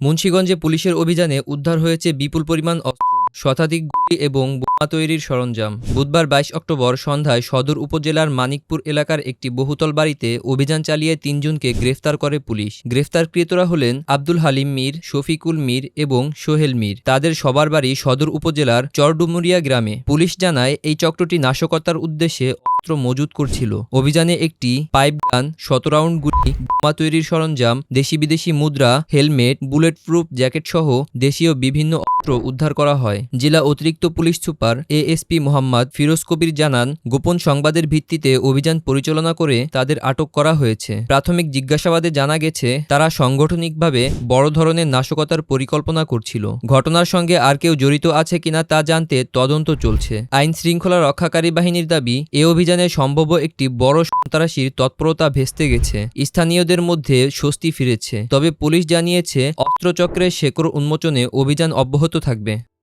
মুন্সীগঞ্জে পুলিশের অভিযানে উদ্ধার হয়েছে বিপুল পরিমাণ অস্ত্র, শতাধিক গুলি এবং বোমা তৈরির সরঞ্জাম। বুধবার বাইশ অক্টোবর সন্ধ্যায় সদর উপজেলার মানিকপুর এলাকার একটি বহুতল বাড়িতে অভিযান চালিয়ে তিনজনকে গ্রেফতার করে পুলিশ। গ্রেফতারকৃতরা হলেন আব্দুল হালিম মীর, শফিকুল মীর এবং সোহেল মীর। তাদের সবার বাড়ি সদর উপজেলার চরডুমুরিয়া গ্রামে। পুলিশ জানায়, এই চক্রটি নাশকতার উদ্দেশ্যে অস্ত্র মজুত করছিল। অভিযানে একটি পাইপ গান, শত রাউন্ড গুলি, বোমা তৈরির সরঞ্জাম, দেশি বিদেশি মুদ্রা, হেলমেট বুলেট প্রুফ জ্যাকেট সহ দেশীয় বিভিন্ন অস্ত্র উদ্ধার করা হয়। জেলা অতিরিক্ত police super ASP Mohammad Firoz Kabir জানান, গোপন সংবাদের ভিত্তিতে অভিযান পরিচালনা করে তাদের আটক করা হয়েছে। প্রাথমিক জিজ্ঞাসাবাদে জানা গেছে, তারা সাংগঠনিকভাবে বড় ধরনের নাশকতার পরিকল্পনা করছিল। ঘটনার সঙ্গে আর কেউ জড়িত আছে কিনা তা জানতে তদন্ত চলছে। আইন শৃঙ্খলা রক্ষাকারী বাহিনীর দাবি, এ অভিযানে সম্ভব একটি বড় সন্ত্রাসীর তৎপরতা ভেস্তে গেছে। স্থানীয়দের মধ্যে স্বস্তি ফিরেছে। তবে পুলিশ জানিয়েছে, অস্ত্রচক্রের শেকড় উন্মোচনে অভিযান অব্যাহত থাকবে।